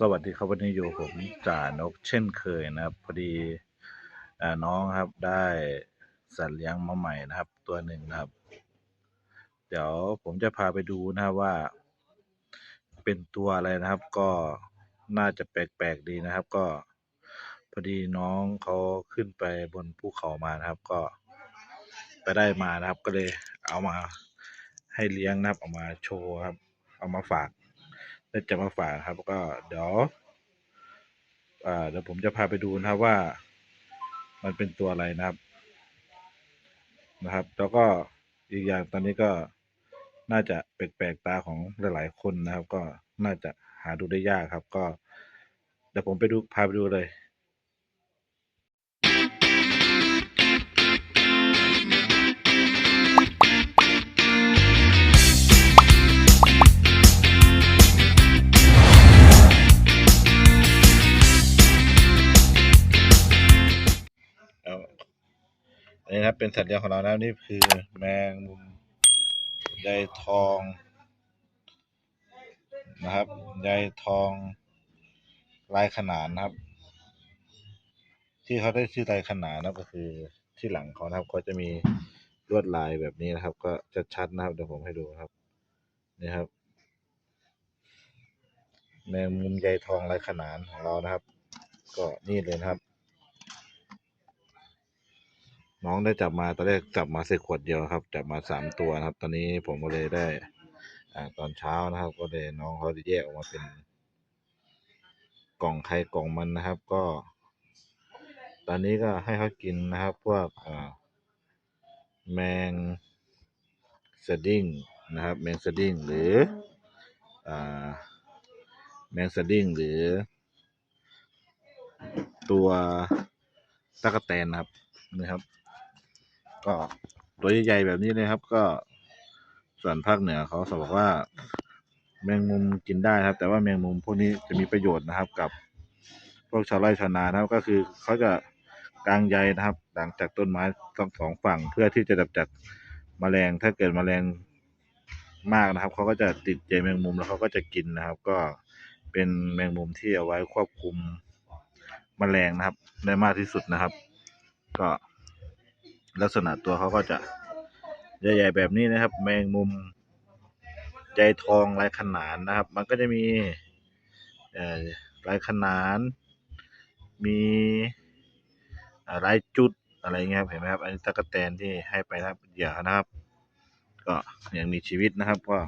สวัสดีครับวันนี้อยู่ผมจ่านกเช่นเคยนะครับพอดีอน้องครับได้สัตว์เลี้ยงมาใหม่นะครับ ตัวหนึ่งนะครับ เดี๋ยวผมจะพาไปดูนะครับว่า เป็นตัวอะไรนะครับ ก็น่าจะแปลกๆดีนะครับ ก็พอดีน้องเขาขึ้นไปบนภูเขามานะครับ ก็ไปได้มานะครับ ก็เลยเอามาให้เลี้ยงนะครับเอามาโชว์ครับ เอามาฝาก ได้จะมาฝากครับ ก็เดี๋ยวอ่าเดี๋ยวผมจะพาไปดูนะครับว่า มันเป็นตัวอะไรนะครับ นะครับ แล้วก็อีกอย่างตอนนี้ก็น่าจะแปลกๆตาของหลายๆคนนะครับ ก็น่าจะหาดูได้ยากครับ ก็เดี๋ยวผมไปดูพาไปดูเลย อันนี้นะครับเป็นสัตว์เลี้ยงของเรานะครับนี่คือแมงมุมใยทองนะครับใยทองลายขนานนะครับ ที่เขาได้ชื่อลายขนานนะก็คือที่หลังเขานะครับก็จะมีลวดลายแบบนี้นะครับ ก็จะชัดนะครับเดี๋ยวผมให้ดูครับนี่ครับแมงมุมใยทองลายขนานของเรานะครับ ก็นี่เลยนะครับ น้องได้จับมาตอนแรกจับมาใส่ขวดเดียวครับ จับมาสามตัวนะครับ ตอนนี้ผมก็เลยได้อ่าตอนเช้านะครับ ก็เลยน้องเขาจะแยกออกมาเป็น กล่องใครกล่องมันนะครับ ก็ ตอนนี้ก็ให้เขากินนะครับ พวกอ่าแมงสดิ้งนะครับ แมงสดิ้งหรืออ่าแมงสดิ้งหรือ ตัวตะกแตนนะครับนะครับ ก็ตัวใหญ่ๆแบบนี้เลยครับ ก็ส่วนภาคเหนือเขาบอกว่า แมงมุมกินได้ครับ แต่ว่าแมงมุมพวกนี้จะมีประโยชน์นะครับ กับพวกชาวไร่ชาวนานะครับ ก็คือเขาจะกางใยนะครับ หลังจากต้นไม้ทั้งสองฝั่งเพื่อที่จะดับจัดแมลงถ้าเกิดแมลงมากนะครับเขาก็จะติดใยแมงมุมแล้วเขาก็จะกินนะครับ ก็เป็นแมงมุมที่เอาไว้ควบคุมแมลงนะครับ ได้มากที่สุดนะครับ ก็ ลักษณะตัวเขาก็จะใหญ่ๆแบบนี้นะครับ แมงมุมใยทองลายขนานนะครับ มันก็จะมีลายขนาน มีลายจุดอะไรเงี้ยครับเห็นไหมครับอันนี้ตะกแตนที่ให้ไปครับเหยื่อนะครับ ก็ยังมีชีวิตนะครับก็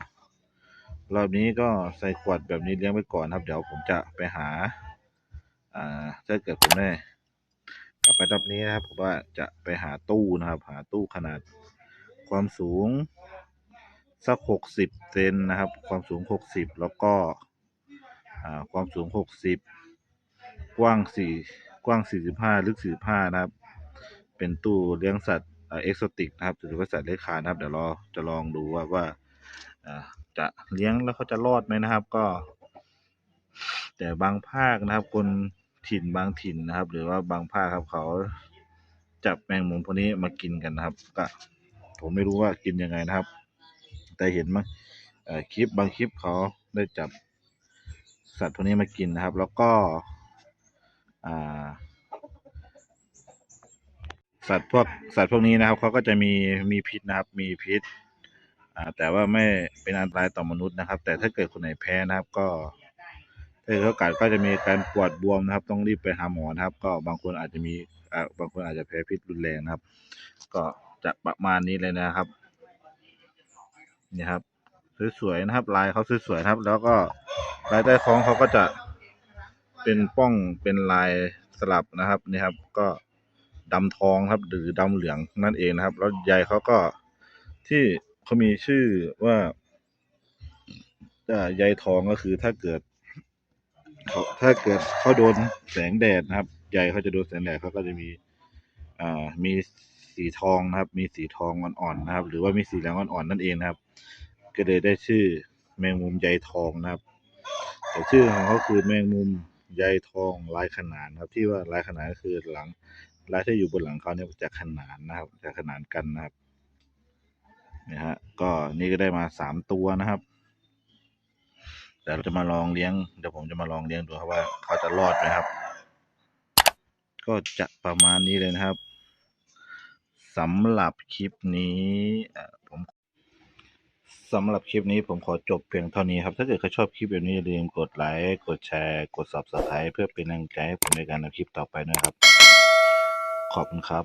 รอบนี้ก็ใส่ขวดแบบนี้เลี้ยงไว้ก่อนครับ เดี๋ยวผมจะไปหา อ่าถ้าเกิดผมได้ กลับไปรอบนี้นะครับผมว่าจะไปหาตู้นะครับ หาตู้ขนาดความสูง สักหกสิบเซนนะครับ ความสูงหกสิบแล้วก็ความสูงหกสิบกว้างสี่กว้างสี่สิบห้าลึกสี่สิบห้านะครับ เป็นตู้เลี้ยงสัตว์เอ็กโซติกนะครับหรือว่าสัตว์เลื้อยคลานนะครับ เดี๋ยวเราจะลองดูว่าว่าจะเลี้ยงแล้วเขาจะรอดไหมนะครับ ก็ แต่บางภาคนะครับ คน ถิ่นบางถิ่นนะครับ หรือว่าบางภาคครับเขาจับแมงมุมพวกนี้มากินกันนะครับ ก็ผมไม่รู้ว่ากินยังไงนะครับ แต่เห็นมั้งคลิปบางคลิปเขาได้จับสัตว์พวกนี้มากินนะครับ แล้วก็สัตว์พวกสัตว์พวกนี้นะครับเขาก็จะมีมีพิษนะครับ มีพิษแต่ว่าไม่เป็นอันตรายต่อมนุษย์นะครับ แต่ถ้าเกิดคนไหนแพ้นะครับก็ ถ้าเกิดเขากัดก็จะมีการปวดบวมนะครับ ต้องรีบไปหาหมอนะครับ ก็บางคนอาจจะมีอ่าบางคนอาจจะแพ้พิษรุนแรงนะครับ ก็จะประมาณนี้เลยนะครับนี่ครับสวยๆนะครับ ลายเขาสวยๆครับ แล้วก็ลายใต้ท้องเขาก็จะเป็นป้องเป็นลายสลับนะครับนี่ครับ ก็ดำทองครับ หรือดำเหลืองนั่นเองนะครับ แล้วใยเขาก็ที่เขามีชื่อว่าอ่าใยทองก็คือถ้าเกิด ถ้าเกิดเขาโดนแสงแดดนะครับใยเขาจะโดนแสงแดดเขาก็จะมีอ่ามีสีทองนะครับ มีสีทองอ่อนๆนะครับ หรือว่ามีสีเหลืองอ่อนๆนั่นเองนะครับ ก็เลยได้ชื่อแมงมุมใยทองนะครับ แต่ชื่อของเขาคือแมงมุมใยทองลายขนานครับ ที่ว่าลายขนานก็คือหลังลายที่อยู่บนหลังเขาเนี่ยจะขนานนะครับ จะขนานกันนะครับนะฮะก็นี่ก็ได้มาสามตัวนะครับ แต่เราจะมาลองเลี้ยงเดี๋ยวผมจะมาลองเลี้ยงดูครับว่าเขาจะรอดไหมครับ ก็จะประมาณนี้เลยนะครับสำหรับคลิปนี้ผมสำหรับคลิปนี้ผมขอจบเพียงเท่านี้ครับ ถ้าเกิดใครชอบคลิปแบบนี้อย่าลืมกดไลค์กดแชร์ กด subscribe เพื่อเป็นกำลังใจให้ผมในการทำคลิปต่อไปนะครับ ขอบคุณครับ